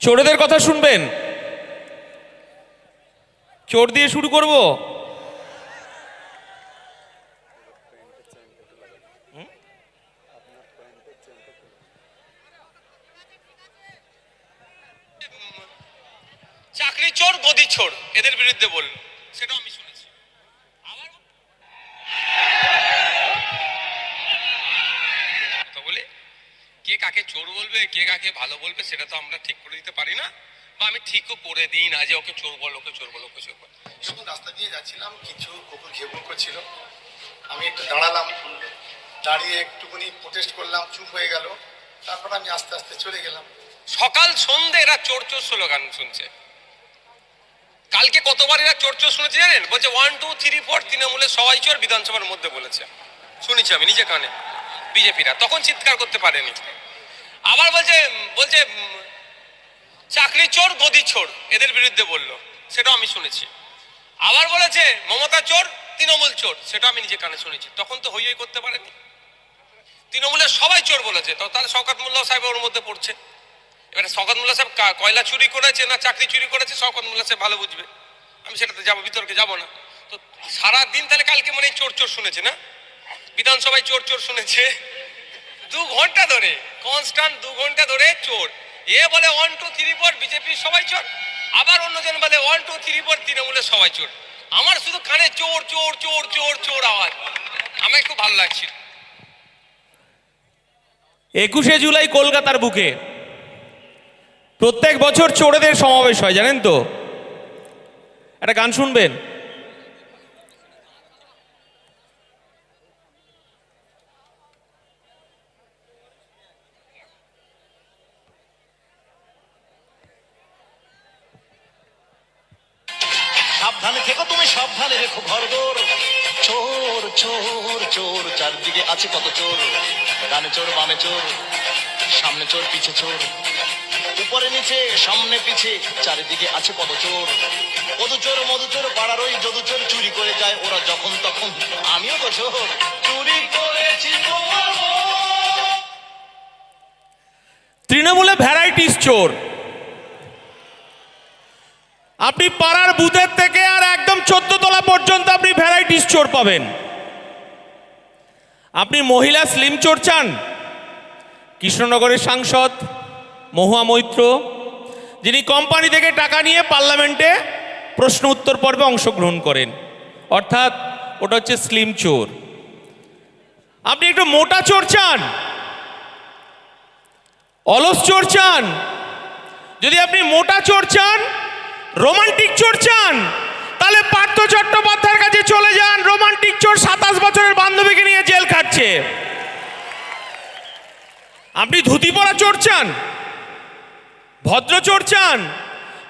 চোরেদের কথা শুনবেন? চোর দিয়ে শুরু করব চাকরি চোর গদি চোর এদের বিরুদ্ধে বলল সেটাও আমি শুনেছি কথা বলে কে কাকে চোর বলবে কে কাকে ভালো বলবে সেটা তো আমরা ঠিক করে দিতে পারি না। বা আমি ঠিকও করে দিই না যে ওকে চোর বল ওকে চোর বল ওকে চোর বল যখন রাস্তা দিয়ে যাচ্ছিলাম কিছু কুকুর ঘেবুর করছিল আমি একটু দাঁড়ালাম দাঁড়িয়ে একটুখানি প্রোটেস্ট করলাম চুপ হয়ে গেল। তারপর আমি আস্তে আস্তে চলে গেলাম। সকাল সন্ধে এরা চোর চোর স্লোগান শুনছে। কালকে কতবার এরা চোর চোর শুনেছে জানেন? বলছে ওয়ান টু থ্রি ফোর তৃণমূলের সবাই চোর বিধানসভার মধ্যে বলেছে। শুনেছি আমি নিজে কানে। বিজেপিরা। তখন চিৎকার করতে পারেনি। আবার বলছে বলছে চাকরি চোর, গদি চোর, এদের বিরুদ্ধে বলল। সেটাও আমি শুনেছি। আবার বলেছে, মমতা চোর, তৃণমূল চোর, সেটা আমি নিজে কানে শুনেছি। তখন তো হই হই করতে পারেনি। তৃণমূলের সবাই চোর বলেছে। তো তাহলে শওকত মোল্লা সাহেব ওর মধ্যে পড়ছে। এবারে শওকত মোল্লা সাহেব কয়লা চুরি করেছে না চাকরি চুরি করেছে, শওকত মোল্লা সাহেব ভালো বুঝবে। আমি সেটাতে যাব, বিতর্কে যাব না। তো সারা দিন তাহলে কালকে মানে চোর চোর শুনেছে না? বিধানসভায় চোর চোর শুনেছে। দু ঘণ্টা ধরে। কনস্ট্যান্ট দু ঘণ্টা ধরে চোর। এ বলে ওয়ান টু থ্রি ফোর বিজেপির সবাই চোর। আবার অন্যজন বলে ওয়ান টু থ্রি ফোর তৃণমূলের সবাই চোর। আমার শুধু কানে চোর চোর চোর চোর চোর আওয়াজ। আমার খুব ভালো লাগছিল। একুশে জুলাই কলকাতার বুকে। প্রত্যেক বছর চোরেদের সমাবেশ হয়, জানেন তো? একটা গান শুনবেন? সাবধানে থেকো, তুমি সাবধানে রেখো ঘরদোর চোর চোর চোর, চারদিকে আছে কত চোর? ডানে চোর, বামে চোর, সামনে চোর, পিছে চোর। উপরে নিচে, সামনে পিছে, চারিদিকে আছে কত চোর? মধু চোর মধু চোর, পাড়ার ওই যদু চোর চুরি করে যায় ওরা যখন তখন। আমিও তো চোর, চুরি করেছি তৃণমূলে ভ্যারাইটিস চোর। আপনি পাড়ার বুথের থেকে আর একদম চোদ্দ তলা পর্যন্ত আপনি ভ্যারাইটিস চোর পাবেন। আপনি মহিলা স্লিম চোর চান? কৃষ্ণনগরের সাংসদ মহুয়া মৈত্র, যিনি কোম্পানি থেকে টাকা নিয়ে পার্লামেন্টে প্রশ্ন উত্তর পর্বে অংশগ্রহণ করেন। অর্থাৎ ওটা হচ্ছে স্লিম চোর। আপনি একটু মোটা চোর চান? অলস চোর চান? যদি আপনি মোটা চোর চান রোমান্টিক চোর চান। তাহলে পার্থ চট্টোপাধ্যায়ের কাছে চলে যান। রোমান্টিক চোর সাতাশ বছরের বান্ধবীকে নিয়ে জেল খাটছে আপনি ধুতি পরা চোর চান? ভদ্র চোর চান?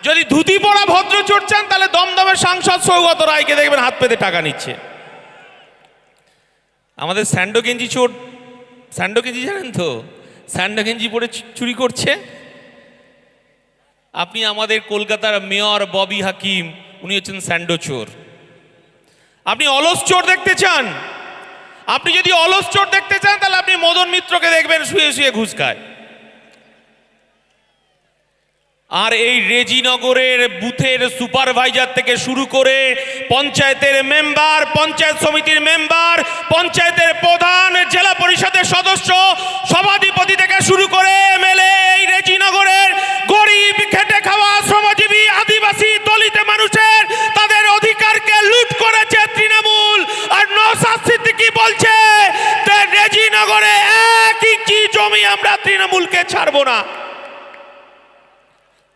যদি ধুতি পরা ভদ্র চোর চান, তাহলে দমদমের সাংসদ সৌগত রায়কে দেখবেন হাত পেতে টাকা নিচ্ছে। আমাদের স্যান্ডো গেঞ্জি চোর স্যান্ডো গেঞ্জি জানেন তো? স্যান্ডো গেঞ্জি পরে চুরি করছে। আপনি আমাদের কলকাতার মেয়র ববি হাকিম, উনি হচ্ছেন স্যান্ডো চোর আপনি অলস চোর দেখতে চান? আপনি যদি অলস চোর দেখতে চান, তাহলে আপনি মদন মিত্রকে দেখবেন, শুয়ে শুয়ে ঘুষ খায়। আর এই রেজিনগরের বুথের সুপারভাইজার থেকে শুরু করে পঞ্চায়েতের মেম্বার, পঞ্চায়েত সমিতির মেম্বার, পঞ্চায়েতের প্রধান, জেলা পরিষদের সদস্য, সভাধিপতি থেকে শুরু করে ছাড়বো না।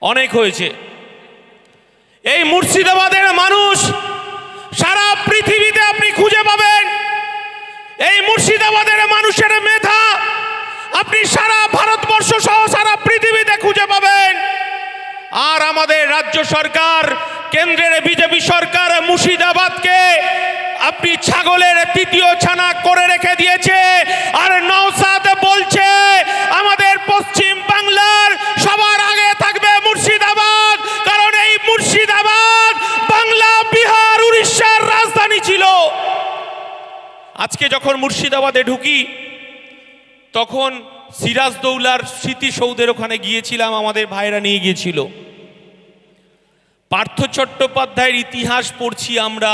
অনেক হয়েছে। এই মুর্শিদাবাদের মানুষ সারা পৃথিবীতে আপনি খুঁজে পাবেন। এই মুর্শিদাবাদের মানুষের মেধা আপনি সারা ভারতবর্ষ সহ সারা পৃথিবীতে খুঁজে পাবেন। আর আমাদের রাজ্য সরকার, কেন্দ্রের বিজেপি সরকার মুর্শিদাবাদকে আপনি ছাগলের তৃতীয় ছানা করে রেখে দিয়েছে। আর নওসাদ বলছে, আমাদের পশ্চিম বাংলার সবার আগে থাকবে মুর্শিদাবাদ, কারণ এই মুর্শিদাবাদ বাংলা, বিহার, উড়িষ্যার রাজধানী ছিল। আজকে যখন মুর্শিদাবাদে ঢুকি, তখন সিরাজদৌলার স্মৃতিসৌধের ওখানে গিয়েছিলাম, আমাদের ভাইরা নিয়ে গিয়েছিল। পার্থ চট্টোপাধ্যায়ের ইতিহাস পড়ছি আমরা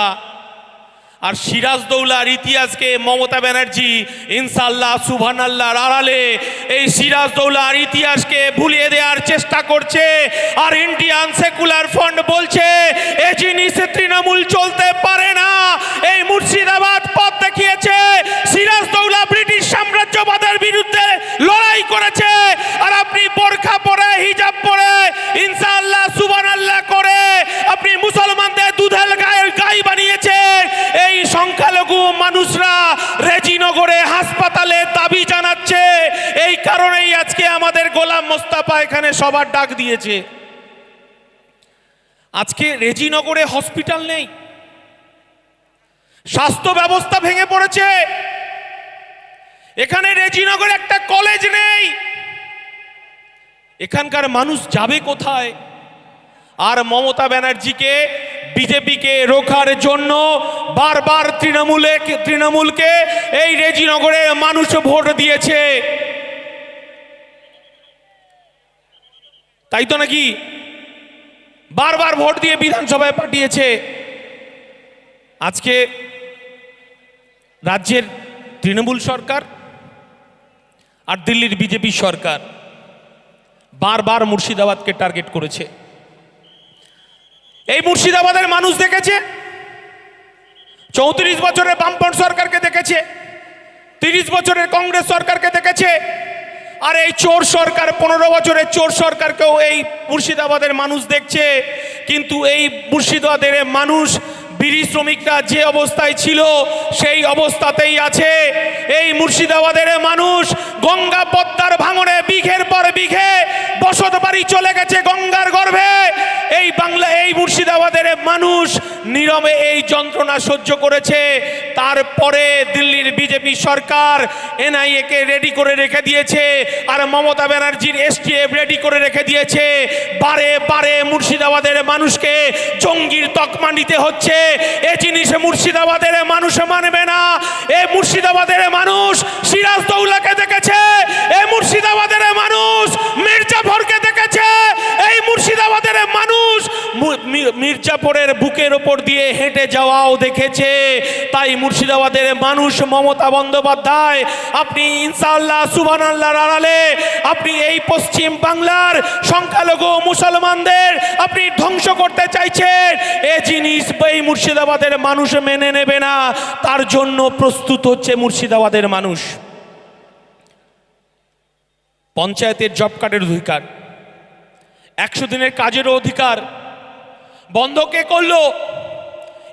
আর সিরাজদৌলার ইতিহাসকে মমতা ব্যানার্জি ইনশাল্লাহ সুবহান আল্লাহর আড়ালে এই সিরাজদৌলার ইতিহাসকে ভুলিয়ে দেওয়ার চেষ্টা করছে আর ইন্ডিয়ান সেকুলার ফ্রন্ট বলছে, এ জিনিস তৃণমূল চলতে পারে না। এই মুর্শিদাবাদ পথ দেখিয়েছে সিরাজদৌলা ব্রিটিশ সাম্রাজ্যবাদের বিরুদ্ধে লড়াই করেছে। আর আপনি বোরখা পরে, হিজাব পরে, ইনশাআল্লাহ সুবহান আল্লাহ করে আপনি মুসলমানদের দুধেল গায়ের গাই বানিয়েছে এই সংখ্যালঘু মানুষরা রেজিনগরে হাসপাতালে দাবি জানাচ্ছে এই কারণেই আজকে আমাদের গোলাম মোস্তাফা এখানে সবার ডাক দিয়েছে। আজকে রেজিনগরে হসপিটাল নেই। স্বাস্থ্য ব্যবস্থা ভেঙে পড়েছে। এখানে রেজিনগরে একটা কলেজ নেই। এখানকার মানুষ যাবে কোথায়? আর মমতা ব্যানার্জিকে, বিজেপিকে রোখার জন্য বারবার তৃণমূলে তৃণমূলকে এই রেজিনগরে মানুষ ভোট দিয়েছে। তাই তো নাকি? বারবার ভোট দিয়ে বিধানসভায় পাঠিয়েছে। আজকে রাজ্যের তৃণমূল সরকার আর দিল্লির বিজেপি সরকার বারবার মুর্শিদাবাদকে টার্গেট করেছে। এই মুর্শিদাবাদের মানুষ দেখেছে? চৌত্রিশ বছরের বামপন্থ সরকারকে দেখেছে? তিরিশ বছরের কংগ্রেস সরকারকে দেখেছে? আর এই চোর সরকার, পনেরো বছরের চোর সরকারকেও এই মুর্শিদাবাদের মানুষ দেখছে। কিন্তু এই মুর্শিদাবাদের মানুষ, বিড়ি শ্রমিকরা যে অবস্থায় ছিল, সেই অবস্থাতেই আছে। এই মুর্শিদাবাদের মানুষ গঙ্গা পদ্মার ভাঙনে বিঘের পর বিঘে বসত বাড়ি চলে গেছে গঙ্গার গর্ভে। এই বাংলা, এই মুর্শিদাবাদের মানুষ নীরবে এই যন্ত্রণা সহ্য করেছে। তারপরে দিল্লির বিজেপি সরকার এনআইএ কে রেডি করে রেখে দিয়েছে আর মমতা ব্যানার্জির এসটিএফ রেডি করে রেখে দিয়েছে। বারে বারে মুর্শিদাবাদের মানুষকে জঙ্গির তকমা নিতে হচ্ছে। এ জিনিস মুর্শিদাবাদের মানুষ মানবে না। এ মুর্শিদাবাদের মানুষ সিরাজদৌলাকে দেখেছে। এ মুর্শিদাবাদের মানুষ মির্জাফরকে দেখেছে। এই মুর্শিদাবাদের মানুষ মির্জাপুরের বুকের ওপর দিয়ে হেঁটে যাওয়াও দেখেছে। তাই মুর্শিদাবাদের মানুষ মমতা বন্দ্যোপাধ্যায়, আপনি ইনশাআল্লাহ সুবান আল্লাহর আড়ালে আপনি এই পশ্চিম বাংলার সংখ্যালঘু মুসলমানদের আপনি ধ্বংস করতে চাইছেন। এ জিনিস এই মুর্শিদাবাদের মানুষ মেনে নেবে না। তার জন্য প্রস্তুত হচ্ছে মুর্শিদাবাদের মানুষ। পঞ্চায়েতের জব কার্ডের অধিকার। একশো দিনের কাজেরও অধিকার। বন্ধ কে করল।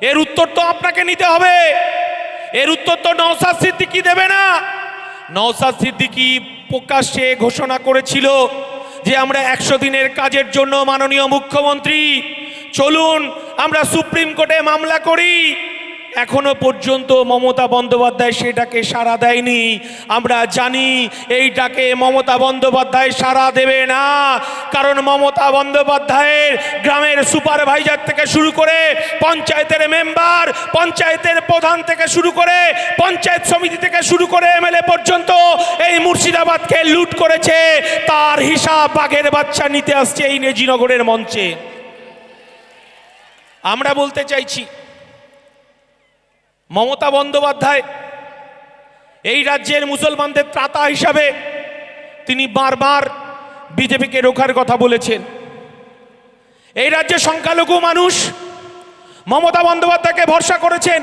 এর উত্তর তো আপনাকে নিতে হবে। এর উত্তর তো নওসাদ সিদ্দিকি দেবে না। নওসাদ সিদ্দিকি প্রকাশ্যে ঘোষণা করেছিল যে আমরা একশো দিনের কাজের জন্য মাননীয় মুখ্যমন্ত্রী, চলুন আমরা সুপ্রিম কোর্টে মামলা করি। এখনও পর্যন্ত মমতা বন্দ্যোপাধ্যায় সেটাকে সাড়া দেয়নি। আমরা জানি এইটাকে মমতা বন্দ্যোপাধ্যায় সাড়া দেবে না। কারণ মমতা বন্দ্যোপাধ্যায়ের গ্রামের সুপারভাইজার থেকে শুরু করে পঞ্চায়েতের মেম্বার, পঞ্চায়েতের প্রধান থেকে শুরু করে পঞ্চায়েত সমিতি থেকে শুরু করে এমএলএ পর্যন্ত এই মুর্শিদাবাদকে লুট করেছে। তার হিসাব বাঘের বাচ্চা নিতে আসছে এই নেজিনগরের মঞ্চে। আমরা বলতে চাইছি মমতা বন্দ্যোপাধ্যায়, এই রাজ্যের মুসলমানদের ত্রাতা হিসাবে তিনি বারবার বিজেপিকে রোখার কথা বলেছেন। এই রাজ্যের সংখ্যালঘু মানুষ মমতা বন্দ্যোপাধ্যায়কে ভরসা করেছেন,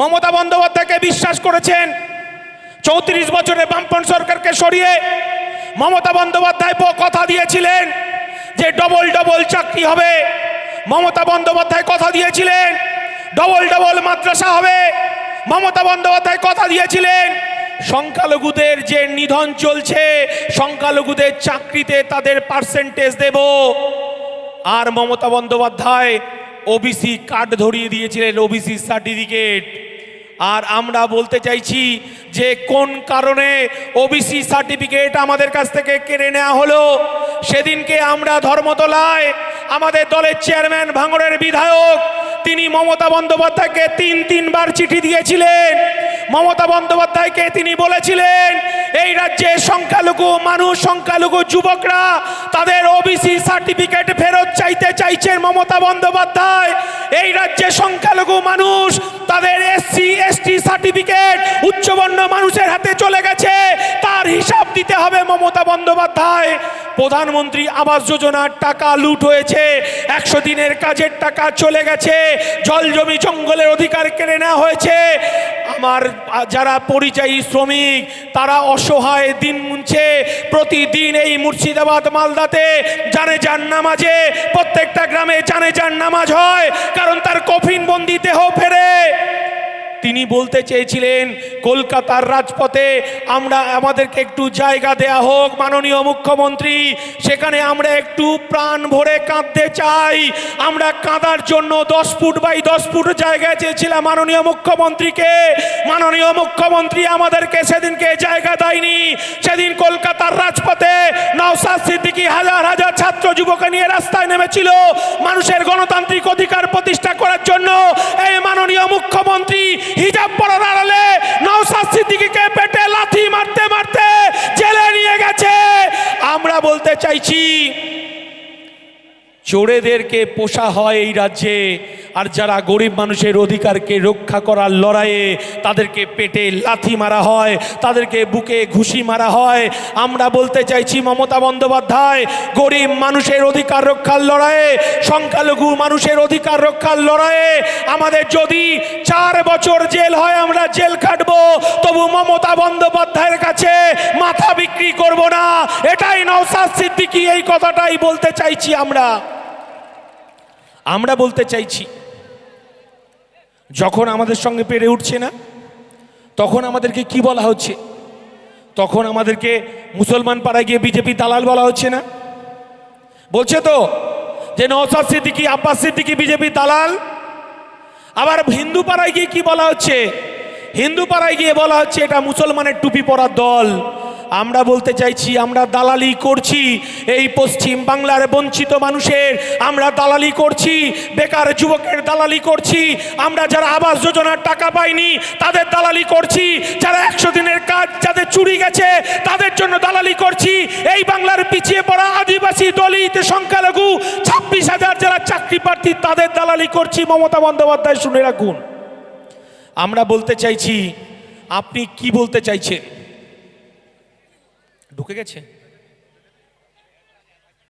মমতা বন্দ্যোপাধ্যায়কে বিশ্বাস করেছেন, চৌত্রিশ বছরের বামপন্থ সরকারকে সরিয়ে মমতা বন্দ্যোপাধ্যায় কথা দিয়েছিলেন যে ডবল ডবল চাকরি হবে। মমতা বন্দ্যোপাধ্যায় কথা দিয়েছিলেন ডবল ডবল মাদ্রাসা হবে। মমতা বন্দ্যোপাধ্যায় কথা দিয়েছিলেন, সংখ্যালঘুদের যে নিধন চলছে, সংখ্যালঘুদের চাকরিতে তাদের পার্সেন্টেজ দেব। আর মমতা বন্দ্যোপাধ্যায় ওবিসি কার্ড ধরিয়ে দিয়েছিলেন ওবিসি সার্টিফিকেট আর আমরা বলতে চাইছি যে, কোন কারণে ওবিসি সার্টিফিকেট আমাদের কাছ থেকে কেড়ে নেওয়া হলো? সেদিনকে আমরা ধর্মতলায় আমাদের দলের চেয়ারম্যান ভাঙড়ের বিধায়ক তিনি মমতা বন্দ্যোপাধ্যায়কে তিন, তিনবার চিঠি দিয়েছিলেন। মমতা বন্দ্যোপাধ্যায়কে তিনি বলেছিলেন, এই রাজ্যে সংখ্যালঘু, মানুষ সংখ্যালঘু যুবকরা তাদের ওবিসি সার্টিফিকেট ফেরত চাইতে চাইছেন মমতা বন্দ্যোপাধ্যায়। এই রাজ্যে সংখ্যালঘু, মানুষ তাদের এসসি এসটি সার্টিফিকেট উচ্চবর্ণ মানুষের হাতে চলে গেছে। তার হিসাব দিতে হবে মমতা বন্দ্যোপাধ্যায়। প্রধানমন্ত্রী আবাস যোজনার টাকা লুট হয়েছে। একশো দিনের কাজের টাকা চলে গেছে। জল জমি জঙ্গলের অধিকার কেড়ে নেওয়া হয়েছে। আমার যারা পরিযায়ী শ্রমিক, তারা অসহায় দিন মুনছে। প্রতিদিন এই মুর্শিদাবাদ মালদাতে জানে যান নামাজে, প্রত্যেকটা গ্রামে জানে যান নামাজ হয়, কারণ তার কফিন বন্দি দেহ ফেরে। তিনি বলতে চেয়েছিলেন, কলকাতার রাজপথে আমরা আমাদেরকে একটু জায়গা দেয়া হোক, মাননীয় মুখ্যমন্ত্রী। সেখানে আমরা একটু প্রাণ ভরে কাঁদতে চাই। আমরা কাঁদার জন্য দশ ফুট বাই দশ ফুট জায়গায় চেয়েছিলাম মাননীয় মুখ্যমন্ত্রীকে। মাননীয় মুখ্যমন্ত্রী আমাদেরকে সেদিনকে জায়গা দেয়নি। সেদিন কলকাতার রাজপথে নওসাদ সিদ্দিকি হাজার হাজার ছাত্র যুবক নিয়ে রাস্তায় নেমেছিল মানুষের গণতান্ত্রিক অধিকার প্রতিষ্ঠা করার জন্য। এই মাননীয় মুখ্যমন্ত্রী হিজাব পরার আড়ালে নওসাদ সিদ্দিকীকে পেটে লাথি মারতে মারতে জেলে নিয়ে গেছে। আমরা বলতে চাইছি, চোরেদেরকে পোষা হয় এই রাজ্যে। আর যারা গরিব মানুষের অধিকারকে রক্ষা করার লড়াইয়ে তাদেরকে পেটে লাথি মারা হয়, তাদেরকে বুকে ঘুষি মারা হয়, আমরা বলতে চাইছি মমতা বন্দ্যোপাধ্যায়, গরিব মানুষের অধিকার রক্ষার লড়াইয়ে, সংখ্যালঘু মানুষের অধিকার রক্ষার লড়াইয়ে, আমাদের যদি চার বছর জেল হয় আমরা জেল কাটবো তবু মমতা বন্দ্যোপাধ্যায়ের কাছে মাথা বিক্রি করব না, এটাই নওসাদ সিদ্দিকী এই কথাটাই বলতে চাইছি আমরা। আমরা বলতে চাইছি যখন আমাদের সঙ্গে পেরে উঠছে না, তখন আমাদেরকে কি বলা হচ্ছে? তখন আমাদেরকে মুসলমান পাড়ায় গিয়ে বিজেপি দালাল বলা হচ্ছে না? বলছে তো যে নওসাদ সিদ্দিকি, আব্বাস সিদ্দিকি বিজেপি দালাল, আবার হিন্দু পাড়ায় গিয়ে কি বলা হচ্ছে? হিন্দু পাড়ায় গিয়ে বলা হচ্ছে এটা মুসলমানের টুপি পরার দল। আমরা বলতে চাইছি, আমরা দালালি করছি। এই পশ্চিম বাংলার বঞ্চিত মানুষের আমরা দালালি করছি, বেকার যুবকের দালালি করছি। আমরা যারা আবাস যোজনার টাকা পাইনি, তাদের দালালি করছি। যারা একশো দিনের কাজ, যাদের চুরি গেছে, তাদের জন্য দালালি করছি। এই বাংলার পিছিয়ে পড়া আদিবাসী দলিত সংখ্যালঘু ছাব্বিশ হাজার যারা চাকরি প্রার্থী, তাদের দালালি করছি। মমতা বন্দ্যোপাধ্যায়, শুনে রাখুন। আমরা বলতে চাইছি, আপনি কি বলতে চাইছেন? ঢুকে গেছে?